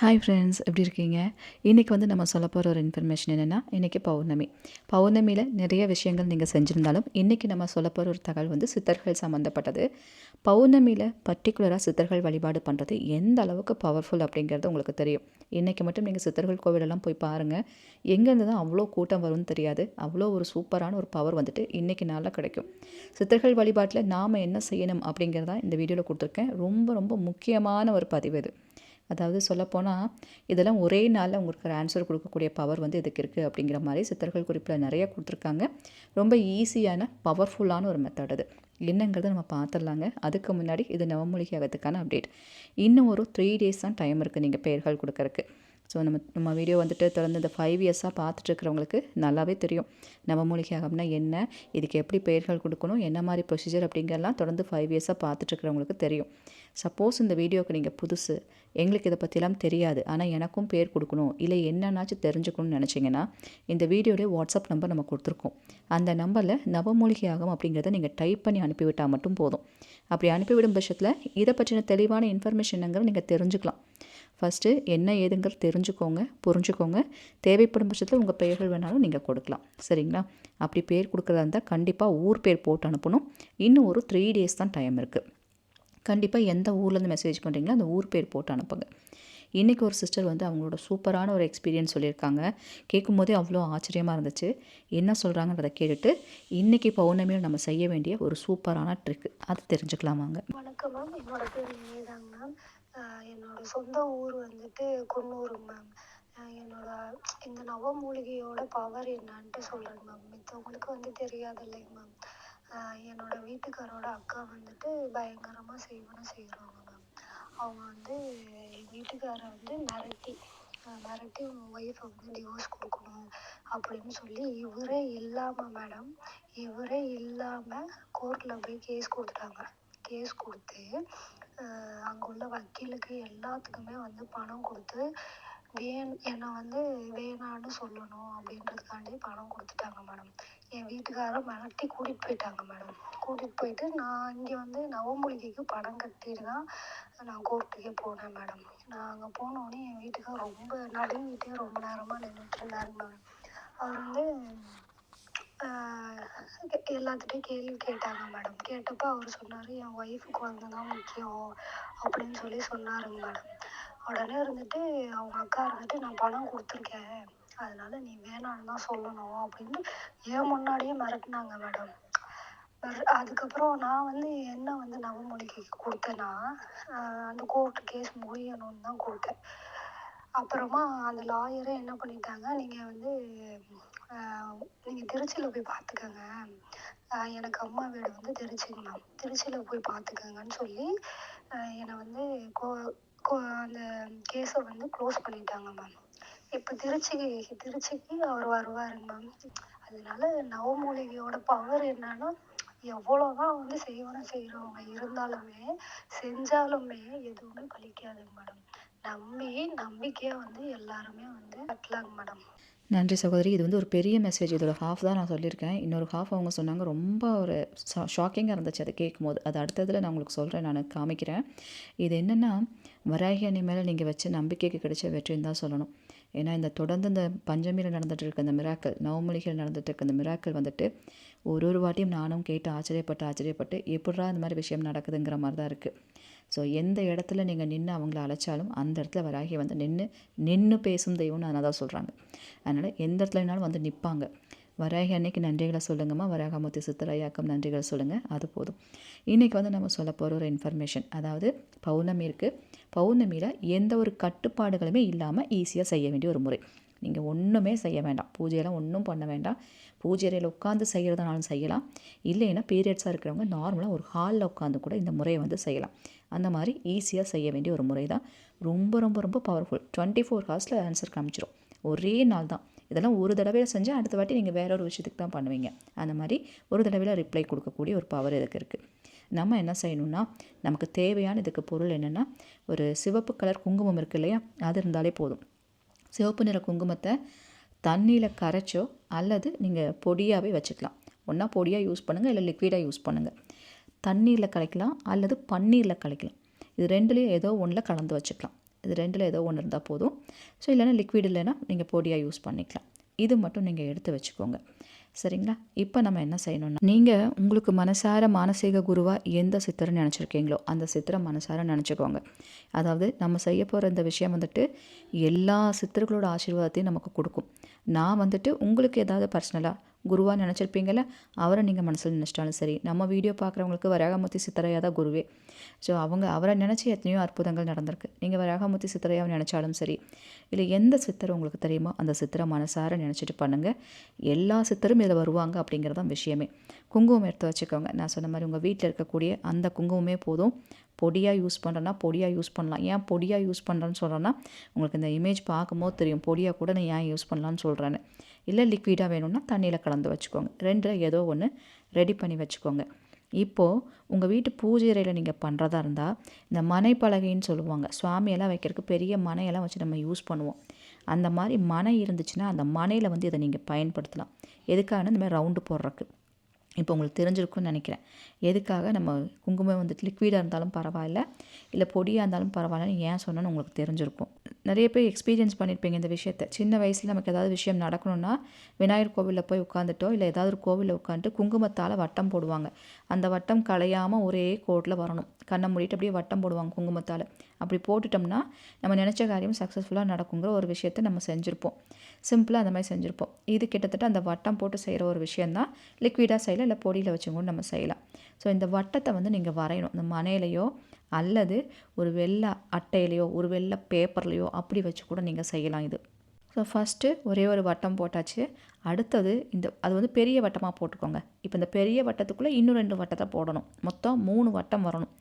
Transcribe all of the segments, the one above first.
Hi friends எப்படி இருக்கீங்க? இன்றைக்கி வந்து நம்ம சொல்ல போகிற ஒரு இன்ஃபர்மேஷன் என்னென்னா இன்றைக்கி பௌர்ணமி. பௌர்ணமியில் நிறைய விஷயங்கள் நீங்கள் செஞ்சுருந்தாலும் இன்றைக்கி நம்ம சொல்ல போகிற ஒரு தகவல் வந்து சித்தர்கள் சம்மந்தப்பட்டது பௌர்ணமியில் பர்டிகுலராக சித்தர்கள் வழிபாடு பண்ணுறது எந்த அளவுக்கு பவர்ஃபுல் அப்படிங்கிறது உங்களுக்கு தெரியும். இன்றைக்கி மட்டும் நீங்கள் சித்தர்கள் கோவிலெல்லாம் போய் பாருங்கள் எங்கேருந்து தான் அவ்வளோ கூட்டம் வரும்னு தெரியாது. அவ்வளோ ஒரு சூப்பரான ஒரு பவர் வந்துட்டு இன்றைக்கி நாளில் கிடைக்கும். சித்தர்கள் வழிபாட்டில் நாம் என்ன செய்யணும் அப்படிங்கிறதா இந்த வீடியோவில் கொடுத்துருக்கேன். ரொம்ப ரொம்ப முக்கியமான ஒரு பதிவு இது. அதாவது சொல்லப்போனால் இதெல்லாம் ஒரே நாளில் உங்களுக்கு ஒரு ஆன்சர் கொடுக்கக்கூடிய பவர் வந்து இதுக்கு இருக்குது அப்படிங்கிற மாதிரி சித்தர்கள் குறிப்பில் நிறைய கொடுத்துருக்காங்க. ரொம்ப ஈஸியான பவர்ஃபுல்லான ஒரு மெத்தட் அது. என்னங்கிறத நம்ம பார்த்துடலாங்க. அதுக்கு முன்னாடி இது நவமூலிகை ஆகிறதுக்கான அப்டேட் இன்னும் ஒரு த்ரீ டேஸ் தான் டைம் இருக்குது நீங்கள் பெயர்கள் கொடுக்கறக்கு ஸோ நம்ம நம்ம வீடியோ வந்துட்டு தொடர்ந்து இந்த ஃபைவ் இயர்ஸாக பார்த்துட்ருக்கிறவங்களுக்கு நல்லாவே தெரியும். நவமூலிகை ஆகம்னா என்ன? இதுக்கு எப்படி பெயர்கள் கொடுக்கணும்? என்ன மாதிரி ப்ரொசீஜர் அப்படிங்கிறலாம் தொடர்ந்து ஃபைவ் இயர்ஸாக பார்த்துட்ருக்கிறவங்களுக்கு தெரியும். சப்போஸ் இந்த வீடியோவுக்கு நீங்கள் புதுசு எங்களுக்கு இதை பற்றிலாம் தெரியாது ஆனால் எனக்கும் பேர் கொடுக்கணும் இல்லை என்னன்னாச்சும் தெரிஞ்சுக்கணும்னு நினச்சிங்கன்னா இந்த வீடியோடைய வாட்ஸ்அப் நம்பர் நம்ம கொடுத்துருக்கோம். அந்த நம்பரில் நவமூலிகை ஆகும் அப்படிங்கிறத நீங்கள் டைப் பண்ணி அனுப்பிவிட்டால் மட்டும் போதும். அப்படி அனுப்பிவிடும் பட்சத்தில் இதை பற்றின தெளிவான இன்ஃபர்மேஷனுங்கிற நீங்கள் தெரிஞ்சுக்கலாம். ஃபஸ்ட்டு என்ன ஏதுங்கிறது தெரிஞ்சுக்கோங்க புரிஞ்சுக்கோங்க. தேவைப்படும் பட்சத்தில் உங்கள் பெயர்கள் வேணாலும் நீங்கள் கொடுக்கலாம். சரிங்களா? அப்படி பேர் கொடுக்குறதா இருந்தால் கண்டிப்பாக ஊர் பேர் போட்டு அனுப்பணும். இன்னும் ஒரு த்ரீ டேஸ் தான் டைம் இருக்குது கண்டிப்பாக எந்த ஊர்லேருந்து மெசேஜ் பண்ணுறீங்களோ அந்த ஊர் பேர் போட்டு அனுப்புங்க. இன்றைக்கி ஒரு சிஸ்டர் வந்து அவங்களோட சூப்பரான ஒரு எக்ஸ்பீரியன்ஸ் சொல்லியிருக்காங்க. கேட்கும்போதே அவ்வளோ ஆச்சரியமாக இருந்துச்சு. என்ன சொல்கிறாங்கன்றதை கேட்டுட்டு இன்றைக்கி பௌர்ணமியில் நம்ம செய்ய வேண்டிய ஒரு சூப்பரான ட்ரிக் அது தெரிஞ்சுக்கலாமாங்க? வணக்கம் மேம் என்னோட பேர் மேம் என்னோட சொந்த ஊர் வந்துட்டு குன்னூர் மேம் என்னோட இந்த நவமூலிகையோட பவர் என்னன்ட்டு சொல்கிறேன் மேம் மித்தவங்களுக்கு வந்து தெரியாது இல்லைங்க மேம் என்னோட வீட்டுக்காரோட அக்கா வந்துட்டு பயங்கரமாக செய்வனம் செய்கிறவங்க மேம் அவங்க வந்து என் வீட்டுக்காரை வந்து மிரட்டி மிரட்டி உன் ஒய்ஃபை வந்து டிவோர்ஸ் கொடுக்கணும் அப்படின்னு சொல்லி இவரே இல்லாமல் மேடம் இவரே இல்லாமல் கோர்ட்டில் போய் கேஸ் கொடுத்துட்டாங்க. கேஸ் கொடுத்து அங்கே உள்ள வக்கீலுக்கு எல்லாத்துக்குமே வந்து பணம் கொடுத்து வேன் என்னை வந்து வேணான்னு சொல்லணும் அப்படின்றதுக்காண்டி பணம் கொடுத்துட்டாங்க மேடம். என் வீட்டுக்காரரை மிரட்டி கூட்டிகிட்டு போயிட்டாங்க மேடம். கூட்டிகிட்டு போயிட்டு நான் இங்கே வந்து நவமூலிகைக்கு பணம் கட்டிட்டு தான் நான் கோர்ட்டுக்கே போனேன் மேடம். நான் அங்கே போனோடனே என் வீட்டுக்கார் ரொம்ப நடுங்கிட்டே ரொம்ப நேரமாக நின்றுட்டு இருந்தாரு மேடம். அவர் வந்து ஆஹ் எல்லாத்துட்டையும் கேள்வி கேட்டாங்க மேடம் கேட்டப்போ அவர் சொன்னார் என் ஒய்ஃப் வந்து தான் முக்கியம் அப்படின்னு சொல்லி சொன்னாருங்க மேடம் உடனே இருந்துட்டு அவங்க அக்கா இருந்துட்டு நான் பணம் கொடுத்துருக்கேன். அதனால நீ வேணான்னு தான் சொல்லணும் அப்படின்னு ஏன் முன்னாடியே மிரட்டினாங்க மேடம் அதுக்கப்புறம் நான் வந்து என்ன வந்து நவமொழிக்கு கொடுத்தேன்னா அந்த கோர்ட்டு கேஸ் முடியணும்னு தான் கொடுத்தேன். அப்புறமா அந்த லாயரே என்ன பண்ணிட்டாங்க? நீங்கள் வந்து நீங்கள் திருச்சியில் போய் பார்த்துக்கங்க எனக்கு அம்மா வீடு வந்து திருச்சிங்க மேம் திருச்சியில் போய் பார்த்துக்கங்கன்னு சொல்லி என்னை வந்து கோ கோ அந்த கேஸை வந்து க்ளோஸ் பண்ணிட்டாங்க மேம் இப்போ திருச்சிக்கு திருச்சிக்கு அவர் வருவாருங்க மேம் அதனால நவமூலிகையோட பவர் என்னன்னா எவ்வளோதான் வந்து செய்வனம் செய்கிறவங்க இருந்தாலுமே செஞ்சாலுமே எதுவுமே பலிக்காதுங்க மேடம் நம்பி நம்பிக்கையாக வந்து எல்லாருமே வந்து கட்டலாங்க மேடம் நன்றி சகோதரி. இது வந்து ஒரு பெரிய மெசேஜ் இதோட ஹாஃப் தான் நான் சொல்லியிருக்கேன். இன்னொரு ஹாஃப் அவங்க சொன்னாங்க. ரொம்ப ஒரு ஷாக்கிங்காக இருந்துச்சு அதை கேட்கும்போது. அது அடுத்ததில் நான் உங்களுக்கு சொல்கிறேன் நான் காமிக்கிறேன். இது என்னென்னா வராகி அணி மேலே நீங்கள் வச்ச நம்பிக்கைக்கு கிடைச்ச வெற்றின்னு தான் சொல்லணும். ஏன்னா இந்த தொடர்ந்து இந்த பஞ்சமியில் நடந்துட்டு இருக்க இந்த மிராக்கள் நவமொழிகள் நடந்துகிட்டு இருக்க இந்த மிராக்கள் வந்துட்டு ஒரு ஒரு வாட்டியும் நானும் கேட்டு ஆச்சரியப்பட்டு ஆச்சரியப்பட்டு எப்படா இந்த மாதிரி விஷயம் நடக்குதுங்கிற மாதிரி தான் இருக்குது ஸோ எந்த இடத்துல நீங்கள் நின்று அவங்கள அழைச்சாலும் அந்த இடத்துல வராகி வந்து நின்று நின்று பேசும் தெய்வம்னு அதனால் தான் சொல்கிறாங்க அதனால் எந்த இடத்துலனாலும் வந்து நிற்பாங்க வராகி அன்னைக்கு நன்றிகளை சொல்லுங்கம்மா. வராகமூர்த்தி சித்தரையாக்கம் நன்றிகளை சொல்லுங்கள் அது போதும். இன்றைக்கி வந்து நம்ம சொல்ல போகிற ஒரு இன்ஃபர்மேஷன் அதாவது பௌர்ணமி இருக்குது பௌர்ணமியில் எந்த ஒரு கட்டுப்பாடுகளுமே இல்லாமல் ஈஸியாக செய்ய வேண்டிய ஒரு முறை. நீங்கள் ஒன்றுமே செய்ய வேண்டாம். பூஜையெல்லாம் ஒன்றும் பண்ண வேண்டாம். பூஜை அறையில் உட்காந்து செய்கிறதுனாலும் செய்யலாம். இல்லைன்னா பீரியட்ஸாக இருக்கிறவங்க நார்மலாக ஒரு ஹாலில் உட்காந்து கூட இந்த முறையை வந்து செய்யலாம். அந்த மாதிரி ஈஸியாக செய்ய வேண்டிய ஒரு முறை தான் ரொம்ப ரொம்ப ரொம்ப பவர்ஃபுல் டுவெண்ட்டி ஃபோர் ஹவர்ஸில் ஆன்சர் காமிச்சிடும் ஒரே நாள் தான் இதெல்லாம் ஒரு தடவையில் செஞ்சால் அடுத்த வாட்டி நீங்கள் வேற ஒரு விஷயத்துக்கு தான் பண்ணுவீங்க. அந்த மாதிரி ஒரு தடவையில் ரிப்ளை கொடுக்கக்கூடிய ஒரு பவர் இதுக்கு இருக்குது நம்ம என்ன செய்யணும்னா நமக்கு தேவையான இதுக்கு பொருள் என்னென்னா ஒரு சிவப்பு கலர் குங்குமம் இருக்குது இல்லையா? அது இருந்தாலே போதும். சிவப்பு நிற குங்குமத்தை தண்ணியில் கரைச்சோ அல்லது நீங்கள் பொடியாகவே வச்சுக்கலாம். ஒன்றா பொடியாக யூஸ் பண்ணுங்கள் இல்லை லிக்விடாக யூஸ் பண்ணுங்கள் தண்ணீரில் கலைக்கலாம் அல்லது பன்னீரில் கலைக்கலாம். இது ரெண்டுலேயும் ஏதோ ஒன்றில் கலந்து வச்சுக்கலாம். இது ரெண்டில் ஏதோ ஒன்று இருந்தால் போதும். ஸோ இல்லைன்னா லிக்விட் இல்லைன்னா நீங்கள் பொடியாக யூஸ் பண்ணிக்கலாம். இது மட்டும் நீங்கள் எடுத்து வச்சுக்கோங்க. சரிங்களா? இப்போ நம்ம என்ன செய்யணும்னா நீங்கள் உங்களுக்கு மனசார மானசீக குருவாக எந்த சித்தரை நினச்சிருக்கீங்களோ அந்த சித்தரை மனசார நினச்சிக்கோங்க. அதாவது நம்ம செய்ய போகிற இந்த விஷயம் வந்துட்டு எல்லா சித்தர்களோட ஆசீர்வாதத்தையும் நமக்கு கொடுக்கும். நான் வந்துட்டு உங்களுக்கு ஏதாவது பர்சனலாக குருவாக நினச்சிருப்பீங்கள அவரை நீங்கள் மனசில் நினச்சிட்டாலும் சரி. நம்ம வீடியோ பார்க்குறவங்களுக்கு வராகமூர்த்தி சித்தரையா தான் குருவே. ஸோ அவங்க அவரை நினச்சி எத்தனையோ அற்புதங்கள் நடந்திருக்கு. நீங்கள் வராகமூர்த்தி சித்தரையாக நினச்சாலும் சரி இல்லை எந்த சித்தர் உங்களுக்கு தெரியுமோ அந்த சித்தரை மனசார நினச்சிட்டு பண்ணுங்கள் எல்லா சித்தரும் இதில் வருவாங்க அப்படிங்கிறதான் விஷயமே. குங்குமம் எடுத்து வச்சுக்கோங்க. நான் சொன்ன மாதிரி உங்கள் வீட்டில் இருக்கக்கூடிய அந்த குங்குமமே போதும். பொடியாக யூஸ் பண்ணுறேன்னா பொடியாக யூஸ் பண்ணலாம். ஏன் பொடியாக யூஸ் பண்ணுறேன்னு சொல்கிறேன்னா உங்களுக்கு இந்த இமேஜ் பார்க்கும்போது தெரியும். பொடியாக கூட நான் ஏன் யூஸ் பண்ணலான்னு சொல்கிறேன்னு இல்லை லிக்விடாக வேணும்னா தண்ணியில் கலந்து வச்சுக்கோங்க. ரெண்டில் ஏதோ ஒன்று ரெடி பண்ணி வச்சுக்கோங்க. இப்போது உங்கள் வீட்டு பூஜை அறையில் நீங்கள் பண்ணுறதா இருந்தால் இந்த மனை பலகைன்னு சொல்லுவாங்க. சுவாமியெல்லாம் வைக்கிறதுக்கு பெரிய மனையெல்லாம் வச்சு நம்ம யூஸ் பண்ணுவோம். அந்த மாதிரி மனை இருந்துச்சுன்னா அந்த மனையில் வந்து இதை நீங்கள் பயன்படுத்தலாம். எதுக்காகனா இந்த மாதிரி ரவுண்டு போடுறக்கு இப்போ உங்களுக்கு தெரிஞ்சிருக்கும்னு நினைக்கிறேன். எதுக்காக நம்ம குங்குமம் வந்துட்டு லிக்விடாக இருந்தாலும் பரவாயில்ல இல்லை பொடியாக இருந்தாலும் பரவாயில்லன்னு ஏன் சொன்னோன்னு உங்களுக்கு தெரிஞ்சிருக்கும். நிறைய பேர் எக்ஸ்பீரியன்ஸ் பண்ணியிருப்பீங்க இந்த விஷயத்த. சின்ன வயசில் நமக்கு ஏதாவது விஷயம் நடக்கணும்னா விநாயகர் கோவிலில் போய் உட்காந்துட்டோ இல்லை ஏதாவது ஒரு கோவிலில் உட்காந்துட்டு குங்குமத்தால் வட்டம் போடுவாங்க. அந்த வட்டம் கலையாமல் ஒரே கோட்டில் வரணும். கண்ணை மூடிட்டு அப்படியே வட்டம் போடுவாங்க குங்குமத்தால். அப்படி போட்டுட்டோம்னா நம்ம நினச்ச காரியம் சக்ஸஸ்ஃபுல்லாக நடக்குங்கிற ஒரு விஷயத்தை நம்ம செஞ்சுருப்போம். சிம்பிளாக அந்த மாதிரி செஞ்சுருப்போம். இது கிட்டத்தட்ட அந்த வட்டம் போட்டு செய்கிற ஒரு விஷயந்தான் லிக்விடாக செய்யலாம் இல்லை பொடியில் வச்சும் கூட நம்ம செய்யலாம். ஸோ இந்த வட்டத்தை வந்து நீங்கள் வரையணும். இந்த மனையிலையோ அல்லது ஒரு வெள்ளை அட்டையிலையோ ஒரு வெள்ளை பேப்பர்லேயோ அப்படி வச்சு கூட நீங்கள் செய்யலாம் இது. ஸோ ஃபஸ்ட்டு ஒரே ஒரு வட்டம் போட்டாச்சு. அடுத்தது இந்த அது வந்து பெரிய வட்டமாக போட்டுக்கோங்க. இப்போ இந்த பெரிய வட்டத்துக்குள்ளே இன்னும் ரெண்டு வட்டத்தை போடணும். மொத்தம் மூணு வட்டம் வரணும்.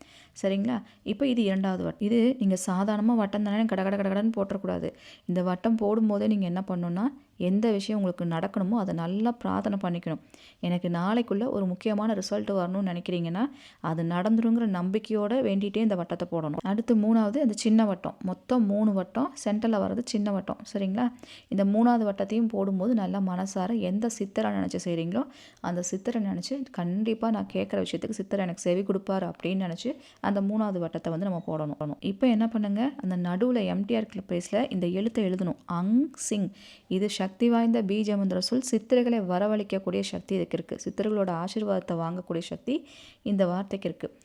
சரிங்களா? இப்போ இது இரண்டாவது வட்டம். இது நீங்கள் சாதாரணமாக வட்டம் தானே கட கட கடன்னு போட்டுறக்கூடாது. இந்த வட்டம் போடும்போதே நீங்கள் என்ன பண்ணணும்னா எந்த விஷயம் உங்களுக்கு நடக்கணுமோ அதை நல்லா பிரார்த்தனை பண்ணிக்கணும். எனக்கு நாளைக்குள்ளே ஒரு முக்கியமான ரிசல்ட் வரணும்னு நினைக்கிறீங்கன்னா அது நடந்துருங்கிற நம்பிக்கையோடு வேண்டிகிட்டே இந்த வட்டத்தை போடணும். அடுத்து மூணாவது அந்த சின்ன வட்டம். மொத்தம் மூணு வட்டம் சென்டரில் வர்றது சின்ன வட்டம். சரிங்களா? இந்த மூணாவது வட்டத்தையும் போடும்போது நல்லா மனசு மனசார எந்த சித்தரை நினச்சி செய்கிறீங்களோ அந்த சித்தரை நினச்சி கண்டிப்பாக நான் கேட்குற விஷயத்துக்கு சித்தரை எனக்கு செவி கொடுப்பாரு அப்படின்னு நினச்சி அந்த மூணாவது வட்டத்தை வந்து நம்ம போடணும். இப்போ என்ன பண்ணுங்கள் அந்த நடுவில் எம்டிஆர் பிளேஸில் இந்த எழுத்தை எழுதணும். அங் சிங். இது சக்தி வாய்ந்த பீஜமந்திர சொல். சித்திரைகளை வரவழைக்கக்கூடிய சக்தி இதுக்கு இருக்குது சித்தர்களோட ஆசீர்வாதத்தை வாங்கக்கூடிய சக்தி இந்த வார்த்தைக்கு இருக்குது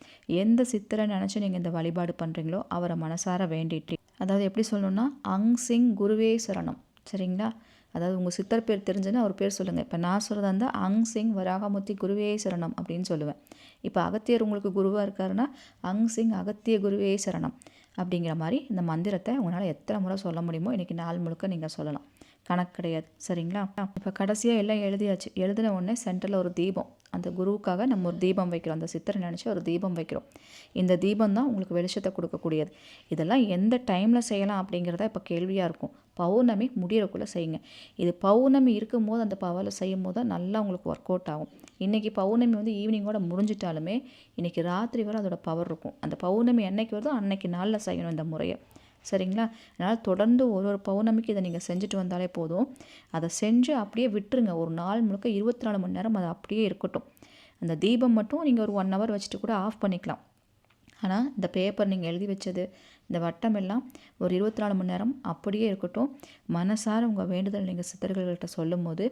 எந்த சித்திரை நினச்சி நீங்கள் இந்த வழிபாடு பண்ணுறீங்களோ அவரை மனசார வேண்டிட்டு அதாவது எப்படி சொல்லணும்னா அங் சிங் குருவே சரணம். சரிங்களா? அதாவது உங்கள் சித்தர் பேர் தெரிஞ்சுன்னா அவர் பேர் சொல்லுங்கள் இப்போ நான் சொல்கிறதா இருந்தால் அங் சிங் வராகமூர்த்தி குருவே சரணம் அப்படின்னு சொல்லுவேன். இப்போ அகத்தியர் உங்களுக்கு குருவாக இருக்காருன்னா அங் சிங் அகத்திய குருவே சரணம் அப்படிங்கிற மாதிரி இந்த மந்திரத்தை உங்களால் எத்தனை முறை சொல்ல முடியுமோ இன்றைக்கி நாள் முழுக்க நீங்கள் சொல்லலாம். கணக்கு கிடையாது. சரிங்களா? இப்போ கடைசியாக எல்லாம் எழுதியாச்சு. எழுதின உடனே சென்டரில் ஒரு தீபம். அந்த குருவுக்காக நம்ம ஒரு தீபம் வைக்கிறோம். அந்த சித்தரை நினச்சி ஒரு தீபம் வைக்கிறோம். இந்த தீபம் தான் உங்களுக்கு வெளிச்சத்தை கொடுக்கக்கூடியது. இதெல்லாம் எந்த டைமில் செய்யலாம் அப்படிங்கிறத இப்போ கேள்வியாக இருக்கும். பௌர்ணமி முடியறக்குள்ளே செய்யுங்க. இது பௌர்ணமி இருக்கும் போது அந்த பவரில் செய்யும் போது தான் நல்லா உங்களுக்கு ஒர்க் அவுட் ஆகும். இன்றைக்கி பௌர்ணமி வந்து ஈவினிங்கோட முடிஞ்சிட்டாலுமே இன்றைக்கி ராத்திரி வரை அதோட பவர் இருக்கும். அந்த பௌர்ணமி என்னைக்கு வருதோ அன்னைக்கு நாளில் செய்யணும் இந்த முறையை. சரிங்களா? அதனால் தொடர்ந்து ஒரு ஒரு பௌர்ணமிக்கு இதை நீங்கள் செஞ்சுட்டு வந்தாலே போதும். அதை செஞ்சு அப்படியே விட்டுருங்க. ஒரு நாள் முழுக்க இருபத்தி நாலு மணி நேரம் அது அப்படியே இருக்கட்டும். அந்த தீபம் மட்டும் நீங்கள் ஒரு ஒன் ஹவர் வச்சுட்டு கூட ஆஃப் பண்ணிக்கலாம். ஆனால் இந்த பேப்பர் நீங்கள் எழுதி வச்சது இந்த வட்டம் எல்லாம் ஒரு இருபத்தி நாலு மணி நேரம் அப்படியே இருக்கட்டும். மனசார உங்கள் வேண்டுதல் நீங்கள் சித்தர்கள்கிட்ட சொல்லும் போது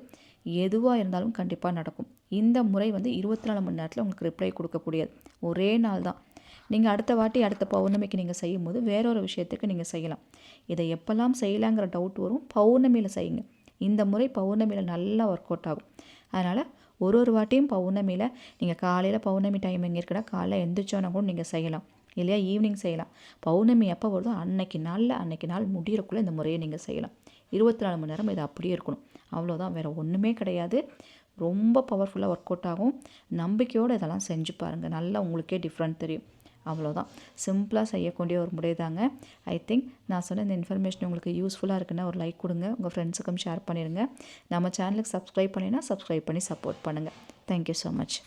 எதுவாக இருந்தாலும் கண்டிப்பாக நடக்கும். இந்த முறை வந்து இருபத்தி நாலு மணி நேரத்தில் உங்களுக்கு ரிப்ளை கொடுக்கக்கூடியது. ஒரே நாள் தான். நீங்கள் அடுத்த வாட்டி அடுத்த பௌர்ணமிக்கு நீங்கள் செய்யும் போது வேறொரு விஷயத்துக்கு நீங்கள் செய்யலாம். இதை எப்போல்லாம் செய்யலாங்கிற டவுட் வரும். பௌர்ணமியில் செய்யுங்க. இந்த முறை பௌர்ணமியில் நல்லா ஒர்க் அவுட் ஆகும். அதனால் ஒரு ஒரு வாட்டியும் பௌர்ணமியில் நீங்கள் காலையில் பௌர்ணமி டைம் எங்கே இருக்குன்னா காலையில் எந்திரிச்சோன்னா கூட நீங்கள் செய்யலாம். இல்லையா? ஈவினிங் செய்யலாம். பௌர்ணமி எப்போ வருதோ அன்னைக்கு நாளில் அன்னைக்கு நாள் முடிகிறக்குள்ளே இந்த முறையை நீங்கள் செய்யலாம். இருபத்தி நாலு மணி நேரம் இது அப்படியே இருக்கணும். அவ்வளோதான் வேறு ஒன்றுமே கிடையாது. ரொம்ப பவர்ஃபுல்லாக ஒர்க் அவுட் ஆகும். நம்பிக்கையோடு இதெல்லாம் செஞ்சு பாருங்கள் நல்லா உங்களுக்கே டிஃப்ரெண்ட் தெரியும். அவ்வளோதான் சிம்பிளாக செய்யக்கூடிய ஒரு முறை தாங்க. ஐ திங்க் நான் சொன்ன இந்த இன்ஃபர்மேஷன் உங்களுக்கு யூஸ்ஃபுல்லாக இருக்குன்னா ஒரு லைக் கொடுங்க. உங்கள் ஃப்ரெண்ட்ஸுக்கும் ஷேர் பண்ணிடுங்க. நம்ம சேனலுக்கு சப்ஸ்கிரைப் பண்ணினா சப்ஸ்கிரைப் பண்ணி சப்போர்ட் பண்ணுங்கள் தேங்க்யூ ஸோ மச்